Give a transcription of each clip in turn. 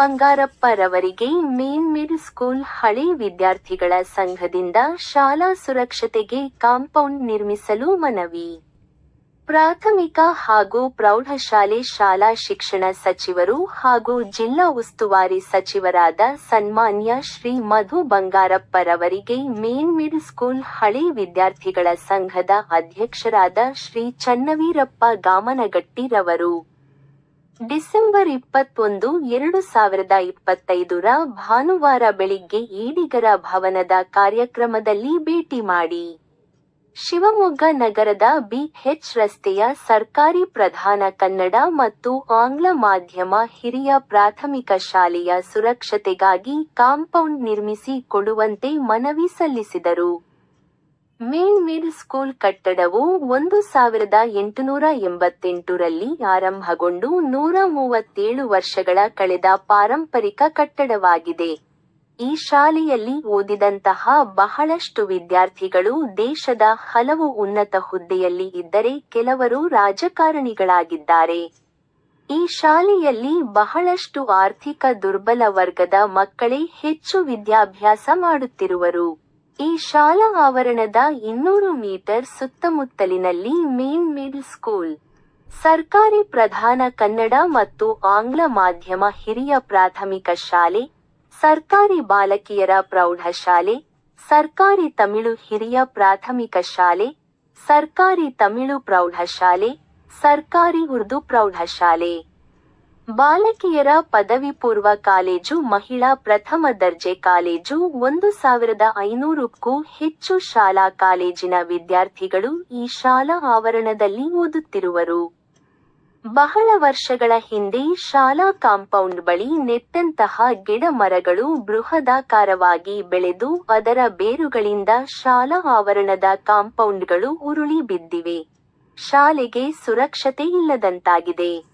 ಬಂಗಾರಪ್ಪರವರಿಗೆ main mid school ಹಳೆ ವಿದ್ಯಾರ್ಥಿಗಳ ಸಂಘದಿಂದ ಶಾಲಾ ಸುರಕ್ಷತೆಗೆ ಕಾಂಪೌಂಡ್ ನಿರ್ಮಿಸಲು ಮನವಿ. ಪ್ರಾಥಮಿಕ ಹಾಗೂ ಪ್ರೌಢಶಾಲೆ ಶಾಲಾ ಶಿಕ್ಷಣ ಸಚಿವರು ಹಾಗೂ ಜಿಲ್ಲಾ ಉಸ್ತುವಾರಿ ಸಚಿವರಾದ ಸನ್ಮಾನ್ಯ ಶ್ರೀ ಮಧು ಬಂಗಾರಪ್ಪರವರಿಗೆ ಮೇನ್ ಮಿಡ್ ಸ್ಕೂಲ್ ಹಳೆ ವಿದ್ಯಾರ್ಥಿಗಳ ಸಂಘದ ಅಧ್ಯಕ್ಷರಾದ ಶ್ರೀ ಚನ್ನವೀರಪ್ಪ ಗಾಮನಗಟ್ಟಿರವರು. ಡಿಸೆಂಬರ್ ಇಪ್ಪತ್ತೊಂದು, ಎರಡು ಸಾವಿರದ ಇಪ್ಪತ್ತೈದರ ಭಾನುವಾರ ಬೆಳಿಗ್ಗೆ ಈಡಿಗರ ಭವನದ ಕಾರ್ಯಕ್ರಮದಲ್ಲಿ ಭೇಟಿ ಮಾಡಿ ಶಿವಮೊಗ್ಗ ನಗರದ ಬಿಎಚ್ ರಸ್ತೆಯ ಸರ್ಕಾರಿ ಪ್ರಧಾನ ಕನ್ನಡ ಮತ್ತು ಆಂಗ್ಲ ಮಾಧ್ಯಮ ಹಿರಿಯ ಪ್ರಾಥಮಿಕ ಶಾಲೆಯ ಸುರಕ್ಷತೆಗಾಗಿ ಕಾಂಪೌಂಡ್ ನಿರ್ಮಿಸಿ ಕೊಡುವಂತೆ ಮನವಿ ಸಲ್ಲಿಸಿದರು. ಮೇನ್ ಮಿಲ್ ಸ್ಕೂಲ್ ಕಟ್ಟಡವು ಒಂದು ಸಾವಿರದ ಎಂಟುನೂರ ಎಂಬತ್ತೆಂಟರಲ್ಲಿ ಆರಂಭಗೊಂಡು ನೂರ ಮೂವತ್ತೇಳು ವರ್ಷಗಳ ಕಳೆದ ಪಾರಂಪರಿಕ ಕಟ್ಟಡವಾಗಿದೆ. ಈ ಶಾಲೆಯಲ್ಲಿ ಓದಿದಂತಹ ಬಹಳಷ್ಟು ವಿದ್ಯಾರ್ಥಿಗಳು ದೇಶದ ಹಲವು ಉನ್ನತ ಹುದ್ದೆಯಲ್ಲಿ ಇದ್ದರೆ ಕೆಲವರು ರಾಜಕಾರಣಿಗಳಾಗಿದ್ದಾರೆ. ಈ ಶಾಲೆಯಲ್ಲಿ ಬಹಳಷ್ಟು ಆರ್ಥಿಕ ದುರ್ಬಲ ವರ್ಗದ ಮಕ್ಕಳೇ ಹೆಚ್ಚು ವಿದ್ಯಾಭ್ಯಾಸ ಮಾಡುತ್ತಿರುವರು. ಈ ಶಾಲಾ ಆವರಣದ ಇನ್ನೂರು ಮೀಟರ್ ಸುತ್ತಮುತ್ತಲಿನಲ್ಲಿ ಮೇನ್ ಮಿಡ್ಲ್ ಸ್ಕೂಲ್. ಸರ್ಕಾರಿ ಪ್ರಧಾನ ಕನ್ನಡ ಮತ್ತು ಆಂಗ್ಲ ಮಾಧ್ಯಮ ಹಿರಿಯ ಪ್ರಾಥಮಿಕ ಶಾಲೆ, ಸರ್ಕಾರಿ ಬಾಲಕಿಯರ ಪ್ರೌಢಶಾಲೆ, ಸರ್ಕಾರಿ ತಮಿಳು ಹಿರಿಯ ಪ್ರಾಥಮಿಕ ಶಾಲೆ, ಸರ್ಕಾರಿ ತಮಿಳು ಪ್ರೌಢಶಾಲೆ, ಸರ್ಕಾರಿ ಉರ್ದು ಪ್ರೌಢಶಾಲೆ. ಬಾಲಕಿಯರ ಪದವಿ ಪೂರ್ವ ಕಾಲೇಜು, ಮಹಿಳಾ ಪ್ರಥಮ ದರ್ಜೆ ಕಾಲೇಜು, ಒಂದು ಸಾವಿರದ ಐನೂರಕ್ಕೂ ಹೆಚ್ಚು ಶಾಲಾ ಕಾಲೇಜಿನ ವಿದ್ಯಾರ್ಥಿಗಳು ಈ ಶಾಲಾ ಆವರಣದಲ್ಲಿ ಓದುತ್ತಿರುವರು. ಬಹಳ ವರ್ಷಗಳ ಹಿಂದೆ ಶಾಲಾ ಕಾಂಪೌಂಡ್ ಬಳಿ ನೆಟ್ಟಂತಹ ಗಿಡ ಮರಗಳು ಬೃಹದಾಕಾರವಾಗಿ ಬೆಳೆದು ಅದರ ಬೇರುಗಳಿಂದ ಶಾಲಾ ಆವರಣದ ಕಾಂಪೌಂಡ್ಗಳು ಉರುಳಿ ಬಿದ್ದಿವೆ. ಶಾಲೆಗೆ ಸುರಕ್ಷತೆ ಇಲ್ಲದಂತಾಗಿದೆ.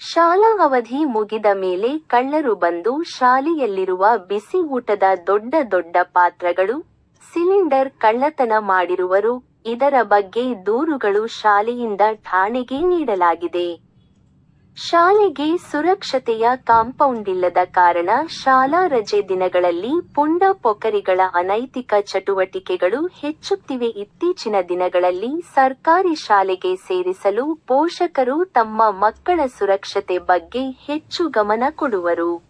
ಶಾಲಾ ಅವಧಿ ಮುಗಿದ ಮೇಲೆ ಕಳ್ಳರು ಬಂದು ಶಾಲೆಯಲ್ಲಿರುವ ಬಿಸಿ ಊಟದ ದೊಡ್ಡ ದೊಡ್ಡ ಪಾತ್ರಗಳು, ಸಿಲಿಂಡರ್ ಕಳ್ಳತನ ಮಾಡಿರುವರು. ಇದರ ಬಗ್ಗೆ ದೂರುಗಳು ಶಾಲೆಯಿಂದ ಠಾಣೆಗೆ ನೀಡಲಾಗಿದೆ. ಶಾಲೆಗೆ ಸುರಕ್ಷತೆಯ ಕಾಂಪೌಂಡ್ ಇಲ್ಲದ ಕಾರಣ ಶಾಲಾ ರಜೆ ದಿನಗಳಲ್ಲಿ ಪುಂಡ ಪೊಕರಿಗಳ ಅನೈತಿಕ ಚಟುವಟಿಕೆಗಳು ಹೆಚ್ಚುತ್ತಿವೆ. ಇತ್ತೀಚಿನ ದಿನಗಳಲ್ಲಿ ಸರ್ಕಾರಿ ಶಾಲೆಗೆ ಸೇರಿಸಲು ಪೋಷಕರು ತಮ್ಮ ಮಕ್ಕಳ ಸುರಕ್ಷತೆ ಬಗ್ಗೆ ಹೆಚ್ಚು ಗಮನ ಕೊಡುವರು.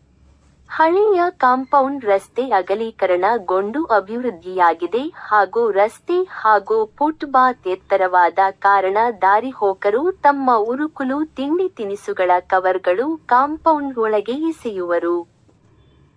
ಹಳೆಯ ಕಾಂಪೌಂಡ್ ರಸ್ತೆ ಅಗಲೀಕರಣಗೊಂಡು ಅಭಿವೃದ್ಧಿಯಾಗಿದೆ ಹಾಗೂ ರಸ್ತೆ ಹಾಗೂ ಫುಟ್ಪಾತ್ ಎತ್ತರವಾದ ಕಾರಣ ದಾರಿಹೋಕರು ತಮ್ಮ ಉರುಕುಲು ತಿಂಡಿ ತಿನಿಸುಗಳ ಕವರ್ಗಳು ಕಾಂಪೌಂಡ್ ಒಳಗೆ ಎಸೆಯುವರು.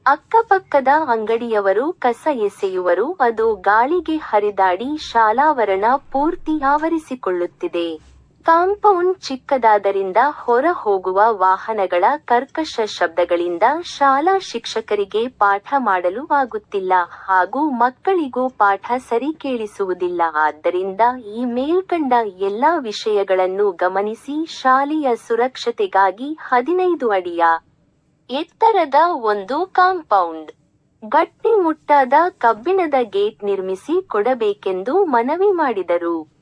ಅಕ್ಕಪಕ್ಕದ ಅಂಗಡಿಯವರು ಕಸ ಎಸೆಯುವರು, ಅದು ಗಾಳಿಗೆ ಹರಿದಾಡಿ ಶಾಲಾವರಣ ಪೂರ್ತಿ ಆವರಿಸಿಕೊಳ್ಳುತ್ತಿದೆ. ಕಾಂಪೌಂಡ್ ಚಿಕ್ಕದಾದರಿಂದ ಹೊರ ಹೋಗುವ ವಾಹನಗಳ ಕರ್ಕಶ ಶಬ್ದಗಳಿಂದ ಶಾಲಾ ಶಿಕ್ಷಕರಿಗೆ ಪಾಠ ಮಾಡಲು ಆಗುತ್ತಿಲ್ಲ ಹಾಗೂ ಮಕ್ಕಳಿಗೂ ಪಾಠ ಸರಿ ಕೇಳಿಸುವುದಿಲ್ಲ. ಆದ್ದರಿಂದ ಈ ಮೇಲ್ಕಂಡ ಎಲ್ಲಾ ವಿಷಯಗಳನ್ನು ಗಮನಿಸಿ ಶಾಲೆಯ ಸುರಕ್ಷತೆಗಾಗಿ ಹದಿನೈದು ಅಡಿಯ ಎತ್ತರದ ಒಂದು ಕಾಂಪೌಂಡ್, ಗಟ್ಟಿಮುಟ್ಟಾದ ಕಬ್ಬಿಣದ ಗೇಟ್ ನಿರ್ಮಿಸಿ ಕೊಡಬೇಕೆಂದು ಮನವಿ ಮಾಡಿದರು.